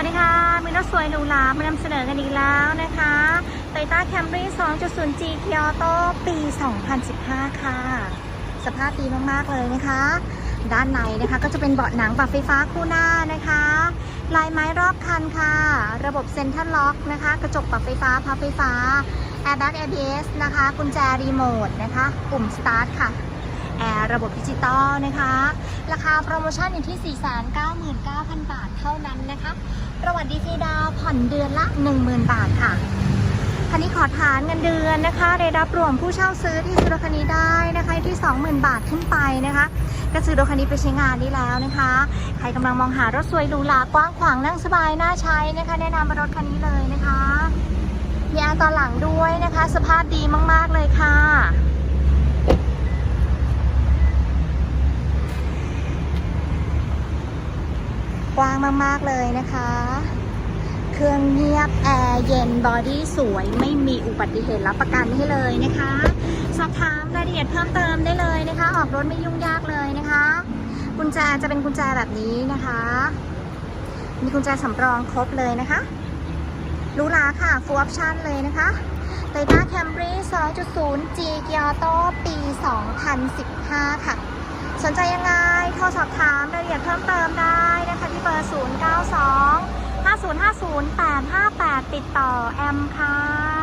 วัสดีค่ะมีรถสวยหรูหรามานำเสนอกันอีกแล้วนะคะ Toyota Camry 2.0G Kyoto ปี 2015 ค่ะ สภาพดีมาก ๆ เลยนะคะ ด้านในนะคะก็จะเป็นเบาะหนังปรับไฟฟ้าคู่หน้านะคะ ลายไม้รอบคันค่ะ ระบบเซ็นทรัลล็อกนะคะ กระจกปรับไฟฟ้าพับไฟฟ้า Airbag ABS นะคะ กุญแจรีโมทนะคะ ปุ่มสตาร์ทค่ะ แอร์ระบบดิจิตอลนะคะ ราคาโปรโมชั่นอยู่ที่ 499,000 บาทเท่านั้นนะคะประวัติดีฟีดาวผ่อนเดือนละ 10,000 บาทค่ะคันนี้ขอฐานเงินเดือนนะคะได้รับรวมผู้เช่าซื้อที่ซื้อรถคันนี้ได้นะคะที่ 20,000 บาทขึ้นไปนะคะก็ซื้อรถคันนี้ไปใช้งานได้แล้วนะคะ ใครกำลังมองหารถสวยหรูหรากว้างขวางนั่งสบายน่าใช้นะคะ แนะนำรถคันนี้เลยนะคะมีอาร์ตอนหลังด้วยนะคะ สภาพดีมาก ๆเลยค่ะ กว้างมาก ๆ เลยนะคะ เครื่องเงียบแอร์เย็นบอดี้สวยไม่มีอุบัติเหตุรับประกันให้เลยนะคะ สอบถามรายละเอียดเพิ่มเติมได้เลยนะคะ ออกรถไม่ยุ่งยากเลยนะคะ กุญแจจะเป็นกุญแจแบบนี้นะคะ มีกุญแจสำรองครบเลยนะคะรูหราค่ะ full option เลยนะคะ Toyota Camry 2.0 G Kyoto ปี 2015 ค่ะ สนใจยังไง โทรสอบถามรายละเอียดเพิ่มเติมได้ บอร์ 092 5050 858 ติดต่อแอมค่ะ